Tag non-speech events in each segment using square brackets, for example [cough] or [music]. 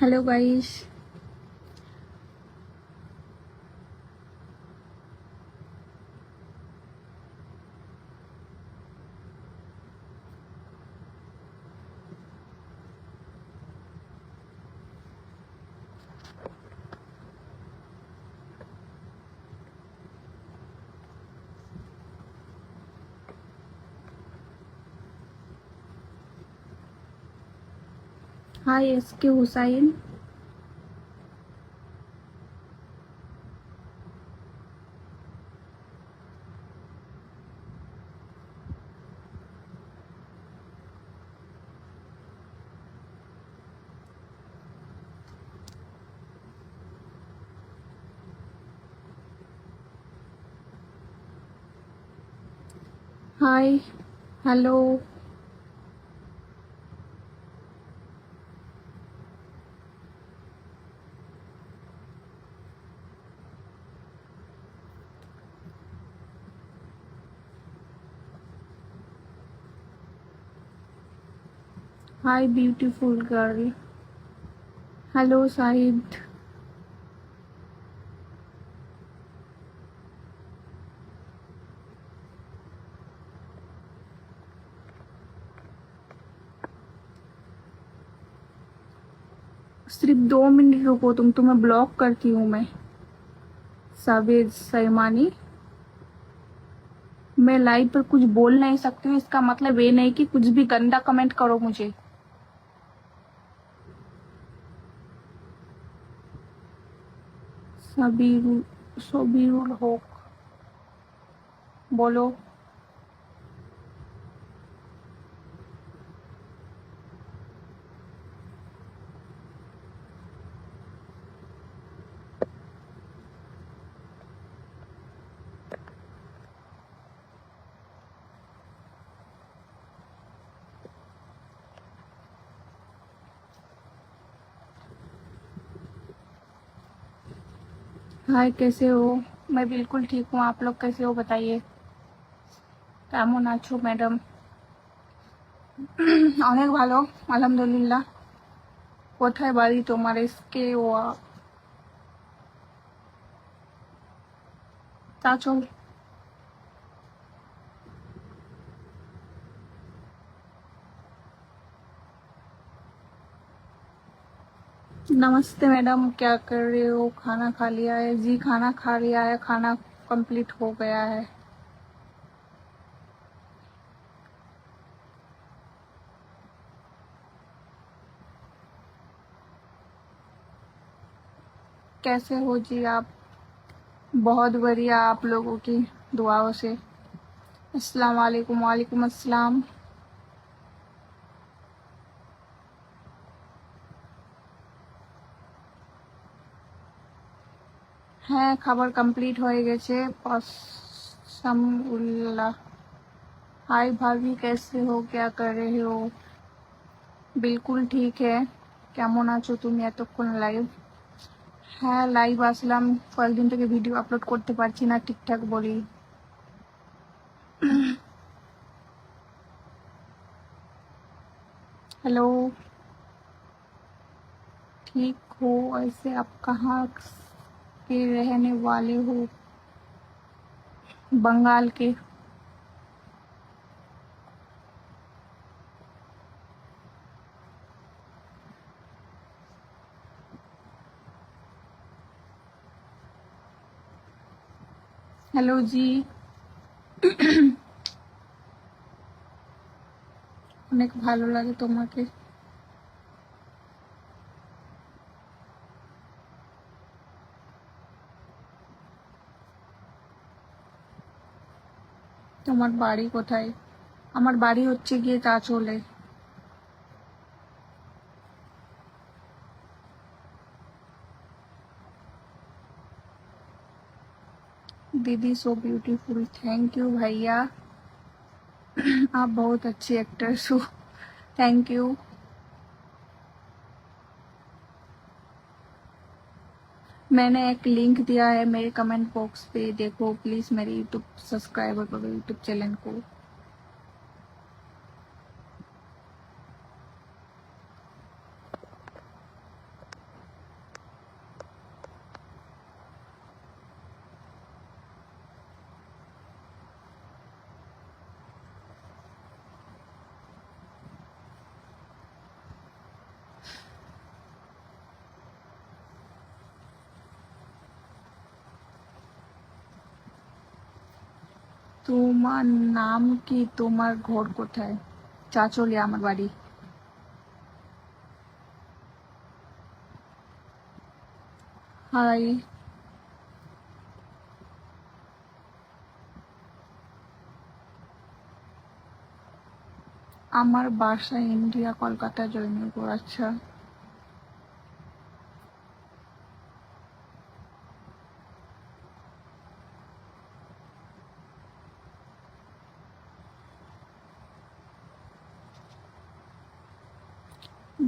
Hello hi S K Hussain. Hi hello. Hi, beautiful girl. Hello, Said. सिर्फ़ दो minute रुको तुम तुम्हें ब्लॉक करती हूँ मैं सावेज सैमानी मैं लाइव पर कुछ बोल नहीं सकती हूँ इसका मतलब ये नहीं कि कुछ भी गंदा कमेंट करो मुझे সাবিরুল সবিরুল হোক। বলো। हाय कैसे हो मैं बिल्कुल ठीक हूँ आप लोग कैसे हो बताइए কেমন আছো ম্যাডাম অনেক ভালো আলহামদুলিল্লাহ কোথায় বাড়ি তোমার এসকে ও তা চল नमस्ते मैडम, क्या कर रहे हो? खाना खा लिया है? जी, खाना खा लिया है। खाना कंप्लीट हो गया है। कैसे हो जी आप? बहुत बढ़िया आप लोगों की दुआओं से। अस्सलाम वालेकुम वालेकुम अस्सलाम। খাবার কমপ্লিট হয়ে গেছে पसमुल्ला हाय भाभी कैसे हो क्या कर रहे हो বিলকুল ঠিক है কেমন আছো তুমি এতক্ষণ লাইভ হ্যাঁ লাইভ আসলাম কয়েকদিন থেকে ভিডিও আপলোড করতে পারছি না ঠিকঠাক বলি हेलो ठीक हो ऐसे आप कहाँ के रहने वाले हो बंगाल के হ্যালো জি [clears throat] অনেক ভালো লাগে তোমাকে তোমার বাড়ি কোথায় আমার বাড়ি হচ্ছে গিয়ে চাচলে दीदी सो ब्यूटीफुल थैंक यू भैया आप बहुत अच्छी एक्ट्रेस हो थैंक यू मैंने एक लिंक दिया है मेरे कमेंट बॉक्स पे। देखो प्लीज़ मेरे यूट्यूब सब्सक्राइबर करो यूट्यूब चैनल को। তোমার নাম কি? তোমার ঘর কোথায়? চাচলে আমার বাড়ি। হাই। আমার বাসা ইন্ডিয়া কলকাতা জয়নগর আচ্ছা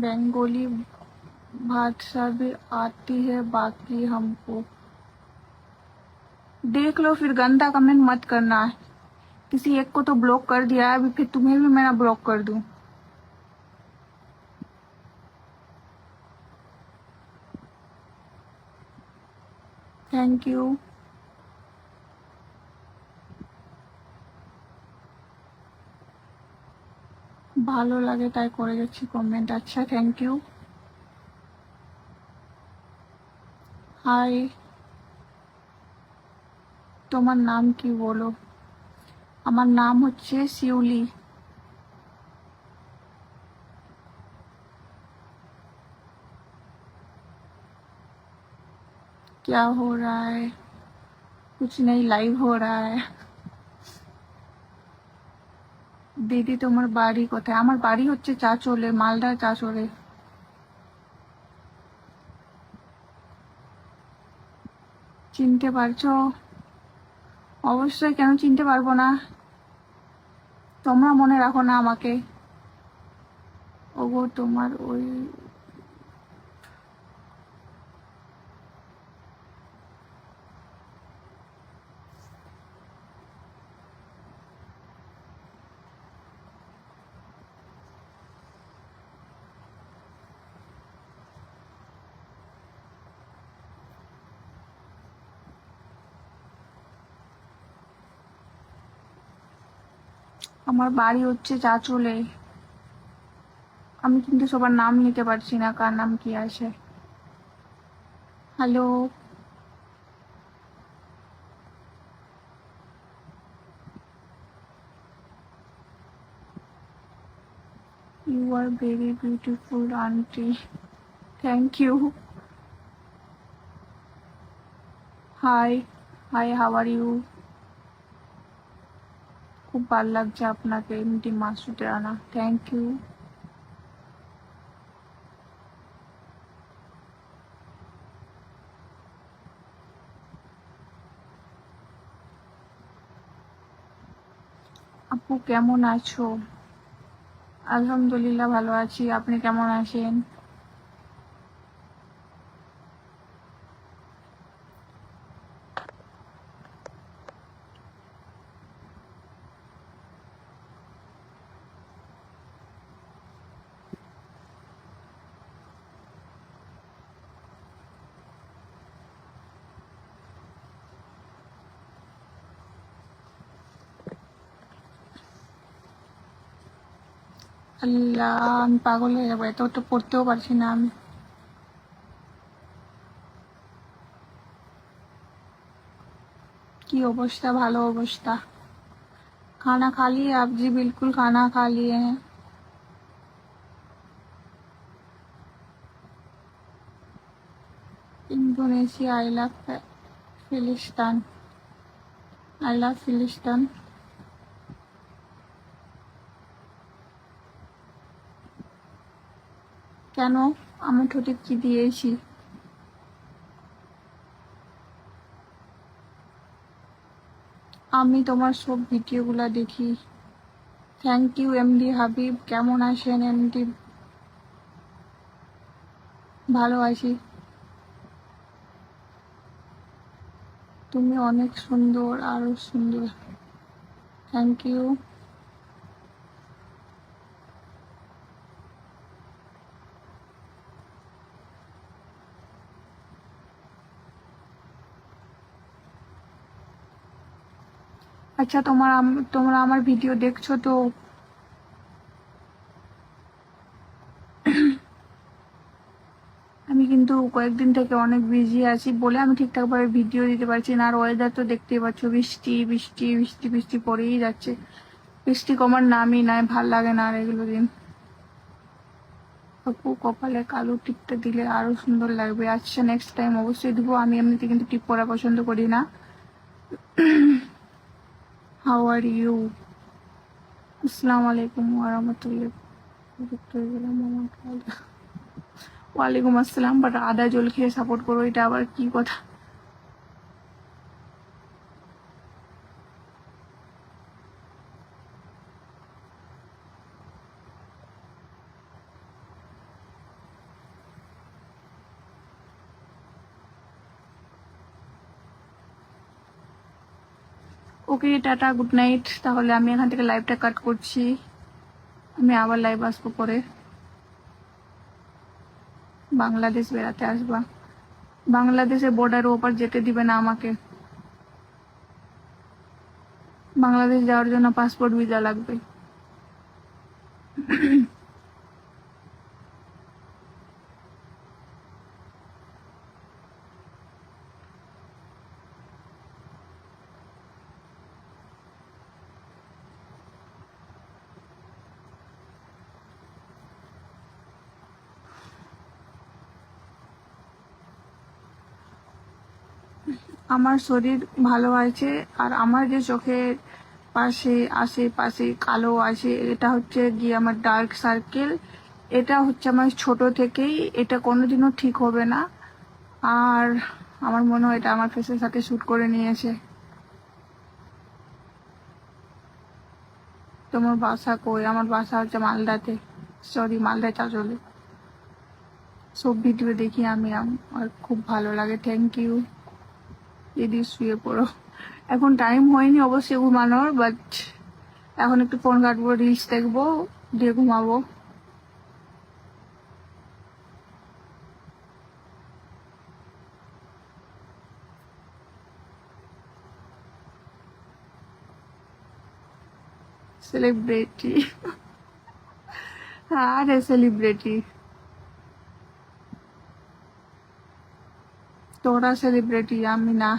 बंगाली भाषा भी आती है, बाकी हमको। देख लो, फिर गंदा कमेंट मत करना। है किसी एक को तो ब्लॉक कर दिया है, अभी फिर तुम्हें भी मैं ब्लॉक कर दूँ। थैंक यू ভালো লাগে তাই করে যাচ্ছি কমেন্ট আচ্ছা থ্যাংক ইউ হাই তোমার নাম কি বলো আমার নাম হচ্ছে শিউলি क्या हो रहा है कुछ नहीं लाइव हो रहा है দিদি, তোমার বাড়ি কোথায়? আমার বাড়ি হচ্ছে চাচলে, মালদা চাচলে। চিনতে পারছ? অবশ্যই কেন চিনতে পারব না? তোমরা মনে রাখো না আমাকে। ওগো, তোমার ওই আমার বাড়ি হচ্ছে চাচলে আমি কিন্তু সবার নাম নিতে পারছি না কার নাম কি আছে hello are very beautiful, auntie. Thank you. Hi. Hi, how are you? খুব ভালো লাগছে আপনাকে এমটি মাসুদের আনা। থ্যাংক ইউ আপু কেমন আছো? আলহামদুলিল্লাহ ভালো আছি। আপনি কেমন আছেন? আল্লাহ, আমি পাগল হয়ে যাব, এত তো পড়তেও পারছি না আমি। কি অবস্থা, ভালো অবস্থা। খানা খা আপজি বিলকুল খানা খা লিয়ে হ্যাঁ। ইন্দোনেশিয়া, আই লাভ ফিলিস্তান। আই লাভ ফিলিস্তান। কেন? আমার ঠোঁটে কি দিয়েছি আমি তোমার সব ভিডিওগুলো দেখি। Thank you MD Habib. কেমন আছেন এমডি ভালো আছি। তুমি অনেক সুন্দর, আরও সুন্দর। থ্যাংক ইউ আচ্ছা তোমার তোমরা আমার ভিডিও দেখছ তো? আমি কিন্তু কয়েকদিন থেকে অনেক বিজি আছি বলে আমি ঠিকঠাকভাবে ভিডিও দিতে পারছি না। আর ওয়েদার তো দেখতেই পাচ্ছ, বৃষ্টি বৃষ্টি বৃষ্টি বৃষ্টি পড়েই যাচ্ছে। বৃষ্টি কমার নামই নাই, ভালো লাগে না আর এগুলো দিন। আপু, কপালে কালো টিপটা দিলে আরও সুন্দর লাগবে। আচ্ছা নেক্সট টাইম অবশ্যই দিব আমি এমনিতে কিন্তু টিপ পরা পছন্দ করি না। হাউ আর ইউ আসসালামু আলাইকুম ওরহমতুল্লাহ ওয়ালাইকুম আসসালাম বাট আদা জল খেয়ে সাপোর্ট করো এটা আবার কি কথা ওকে, টাটা গুড নাইট তাহলে আমি এখান থেকে লাইভটা কাট করছি। আমি আবার লাইভ আসব পরে। বাংলাদেশ বেড়াতে আসবা। বাংলাদেশের বর্ডার ওপার যেতে দিবে না আমাকে। বাংলাদেশ যাওয়ার জন্য পাসপোর্ট ভিসা লাগবে। আমার শরীর ভালো আছে আর আমার যে চোখের পাশে আশেপাশে কালো আছে, এটা হচ্ছে গিয়ে আমার ডার্ক সার্কেল এটা হচ্ছে আমার ছোট থেকেই, এটা কোনোদিনও ঠিক হবে না। আর আমার মনে হয় এটা আমার ফেসের সাথে শ্যুট করে নিয়েছে। তোমার বাসা কই? আমার বাসা হচ্ছে মালদাতে। সরি মালদা চাচলে সব ভিডিও দেখি আমি, আমার খুব ভালো লাগে। থ্যাংক ইউ দিদি শুয়ে পড়ো। এখন টাইম হয়নি অবশ্যই ঘুমানোর বাট এখন একটু ফোন কাটবো রিলস দেখব, দিয়ে ঘুমাবো। সেলিব্রিটি আরে সেলিব্রিটি তোরা सेलिब्रिटी আমি না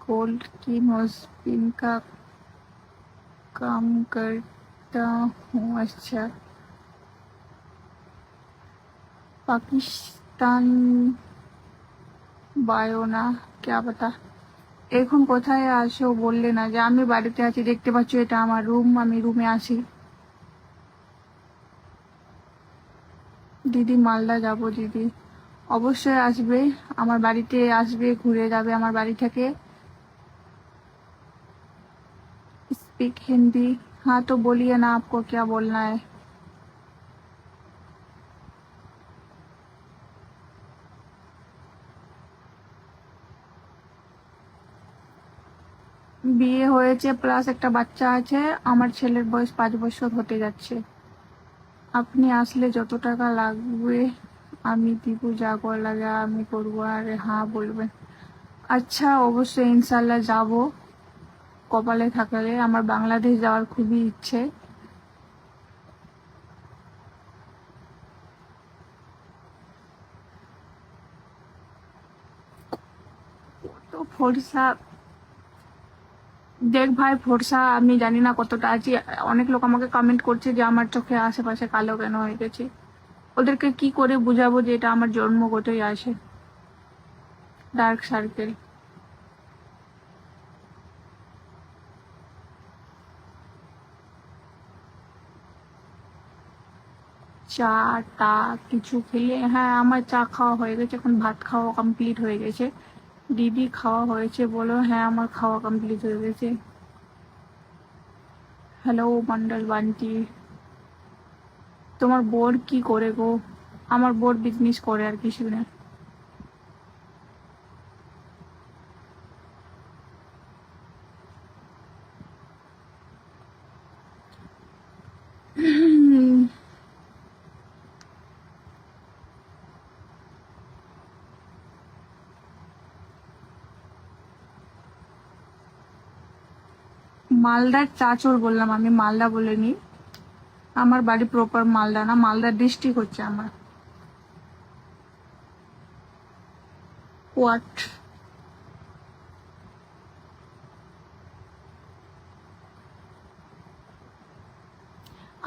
गोल्ड की नोजपिन का काम करता हूँ अच्छा পাকিস্তান বায়ো না কে বতা এখন কোথায় আসো বললে না যে আমি বাড়িতে আছি দেখতে পাচ্ছ এটা আমার রুম আমি রুমে আছি দিদি মালদা যাব দিদি অবশ্যই আসবে আমার বাড়িতে আসবে ঘুরে যাবে আমার বাড়ি থেকে स्पीक हिंदी हाँ तो बोलिए ना आपको क्या बोलना है বিয়ে হয়েছে প্লাস একটা বাচ্চা আছে আমার ছেলের বয়স পাঁচ বছর হতে যাচ্ছে আপনি আসলে যত টাকা লাগবে আমি দিব, যা কর লাগে আমি করব। আর হ্যাঁ বলবেন আচ্ছা অবশ্যই ইনশাল্লাহ যাব। কপালে থাকলে আমার বাংলাদেশ যাওয়ার খুবই ইচ্ছে। তো দেখ ভাই, ফর্সা, আমি জানি না কতটা আছি। অনেক লোক আমাকে কমেন্ট করছে যে আমার চোখে আশেপাশে কালো কেন হয়ে গেছে। ওদেরকে কি করে বুঝাবো যে এটা আমার জন্মগতই আসে? ডার্ক সার্কেল চা, টা, কিছু খেলে হ্যাঁ আমার চা খাওয়া হয়ে গেছে, এখন ভাত খাওয়া কমপ্লিট হয়ে গেছে। দিদি খাওয়া হয়েছে বলো হ্যাঁ আমার খাওয়া কমপ্লিট হয়ে গেছে। হ্যালো মন্ডল বান্টি। তোমার বোর কি করে গো? আমার বোর বিজনেস করে আর কিছু না মালদার চাচল বললাম, আমি মালদা বলিনি আমার বাড়ি প্রপার মালদা না, মালদা ডিস্ট্রিক্ট হচ্ছে আমার। হোয়াট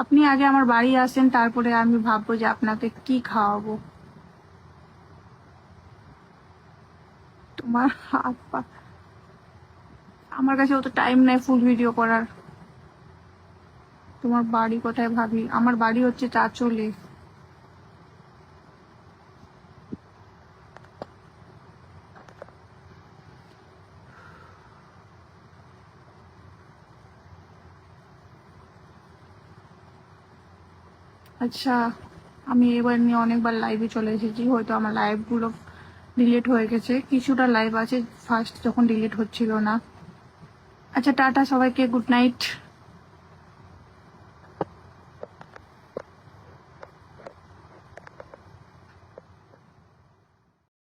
আপনি আগে আমার বাড়ি আসেন, তারপরে আমি ভাববো যে আপনাকে কি খাওয়াবো। তোমার হাত পা আমার কাছে অত টাইম নাই ফুল ভিডিও করার। তোমার বাড়ি কোথায় ভাবি? আমার বাড়ি হচ্ছে চাচলে আচ্ছা আমি এবার নিয়ে অনেকবার লাইভে চলে এসেছি। হয়তো আমার লাইভগুলো ডিলিট হয়ে গেছে। কিছুটা লাইভ আছে ফার্স্ট যখন ডিলিট হচ্ছিল না। আচ্ছা টাটা সবাইকে গুড নাইট